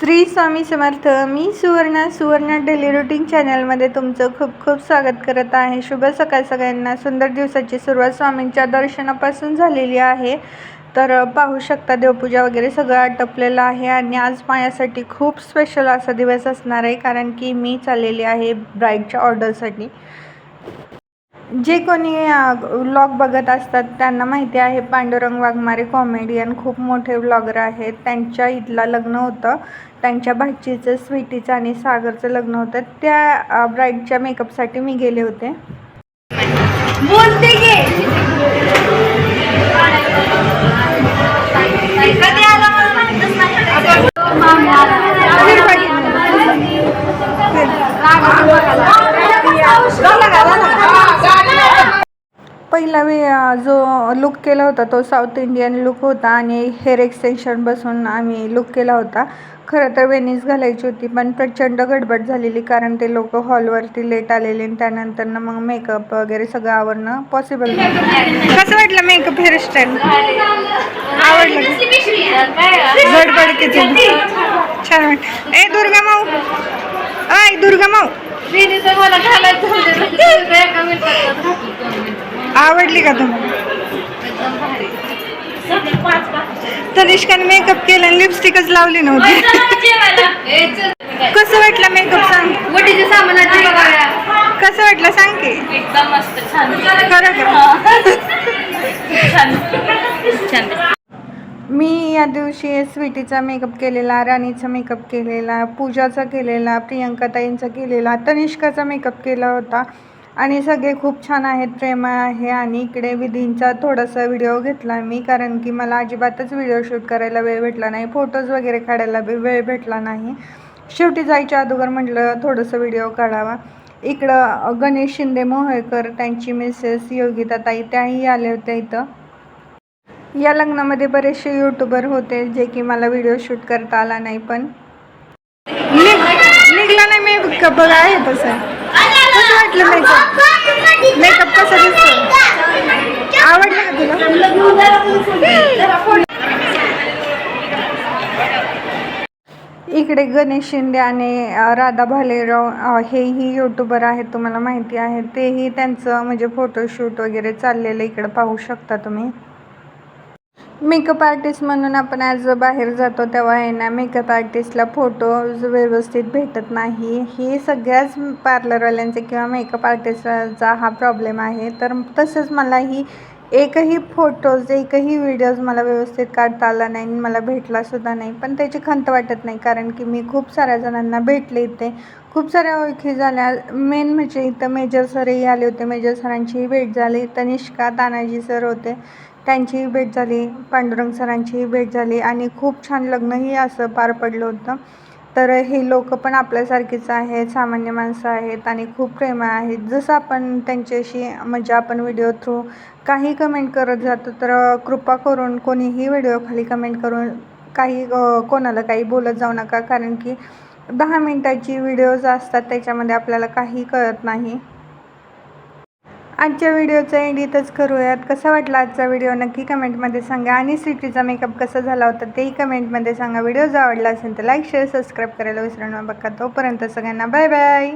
श्री स्वामी समर्थ मी Suvarna Suvarna daily routine चॅनलमध्ये तुमचं खूप खूप स्वागत करत आहे. शुभ सकाळ सगळ्यांना. सुंदर दिवसाची सुरुवात स्वामींच्या दर्शनापासून झालेली आहे. तर पाहू शकता देवपूजा वगैरे सगळं आटपलेलं आहे आणि आज माझ्यासाठी खूप स्पेशल असा दिवस असणार आहे कारण की मी चाललेली आहे ब्राईडच्या ऑर्डरसाठी. जे कोणी व्लॉग बघत असतात त्यांना माहिती आहे पांडुरंग वाघमारे कॉमेडियन खूप मोठे व्लॉगर आहेत. त्यांच्या इथला लग्न होतं. त्यांच्या भाचीचं स्वीटीचं आणि सागरचं लग्न होतं. त्या ब्राईडच्या मेकअपसाठी मी गेले होते. बोलते गे कधी आला मला माहितच नाही. पहिला वे जो लुक केला होता तो साऊथ इंडियन लुक होता आणि हेअर एक्सटेन्शन बसून आम्ही लुक केला होता. खरं तर वेणीस घालायची होती पण प्रचंड गडबड झालेली कारण ते लोक हॉलवरती लेट आलेले आणि त्यानंतर मग मेकअप वगैरे सगळं आवरणं पॉसिबल कसं वाटलं मेकअप हेअरस्टाईल आवडलं? गडबड किती? छान वाट ए दुर्गा माऊ. आय दुर्गा माऊ. मला घालायचं आवडली का तुम्हाला? तनिष्काने मेकअप केला आणि लिपस्टिकच लावली नव्हती. कसं वाटलं मेकअप सांग? कसं वाटलं सांग की? एकदम मस्त छान खरं मी या दिवशी स्वीटीचा मेकअप केलेला राणीचा मेकअप केलेला पूजाचा केलेला प्रियंकाताईंचा केलेला तनिष्काचा मेकअप केला होता. आणि सगळे खूप छान आहेत प्रेम आहे आणि इकडे विधींचा थोडासा व्हिडिओ घेतला मी कारण की मला अजिबातच व्हिडिओ शूट करायला वेळ भेटला नाही फोटोज वगैरे काढायला बी वेळ भेटला नाही. शेवटी जायच्या अगोदर म्हटलं थोडंसं व्हिडिओ काढावा. इकडं गणेश शिंदे मोहेकर त्यांची मिसेस योगिता ताई त्याही आल्या होत्या इथं. या लग्नामध्ये बरेचसे यूट्यूबर होते जे की मला व्हिडिओ शूट करता आला नाही पण निघला नाही मी बघा आहे तसं. वाटलं मेकअप मेकअप कसा दिसतो? आवडला का तुला? इकडे गणेश शिंदे आणि राधा भालेराव हेही यूट्यूबर आहेत तुम्हाला माहिती आहे. तेही त्यांचं म्हणजे फोटोशूट वगैरे चाललेलं इकडे पाहू शकता तुम्ही. मेकअप आर्टिस्ट म्हणून आपण ॲज अ बाहेर जातो तेव्हा आहे ना मेकअप आर्टिस्टला फोटोज व्यवस्थित भेटत नाही. हे सगळ्याच पार्लरवाल्यांचे किंवा मेकअप आर्टिस्टचा हा प्रॉब्लेम आहे. तर तसंच मलाही एकही फोटोज एकही व्हिडिओज मला व्यवस्थित काढता आला नाही आणि मला भेटलासुद्धा नाही. पण त्याची खंत वाटत नाही कारण की मी खूप साऱ्या जणांना भेटले इथे. खूप साऱ्या ओळखी झाल्या. मेन म्हणजे इथं मेजर सरही आले होते. मेजर सरांचीही भेट झाली. तनिष्का तानाजी सर होते. त्यांचीही भेट झाली पांडुरंग सरांचीही भेट झाली आणि खूप छान लग्नही असं पार पडलं होतं. तर हे लोक पण आपल्यासारखीच आहेत सामान्य माणसं आहेत आणि खूप प्रेम आहेत. जसं आपण त्यांच्याशी म्हणजे आपण व्हिडिओ थ्रू काही कमेंट करत जातो तर कृपा करून कोणीही व्हिडिओ खाली कमेंट करून काही कोणाला काही बोलत जाऊ नका. कारण की दहा मिनटाची व्हिडिओज असतात त्याच्यामध्ये आपल्याला काही कळत नाही. आजच्या व्हिडिओचा एंड इथंच करूयात. कसा वाटला आजचा व्हिडिओ? नक्की कमेंटमध्ये सांगा. आणि सिटीचा मेकअप कसा झाला होता तेही कमेंटमध्ये सांगा. व्हिडिओ जर आवडला असेल तर लाईक शेअर सबस्क्राईब करायला विसरू नका. तोपर्यंत सगळ्यांना बाय बाय.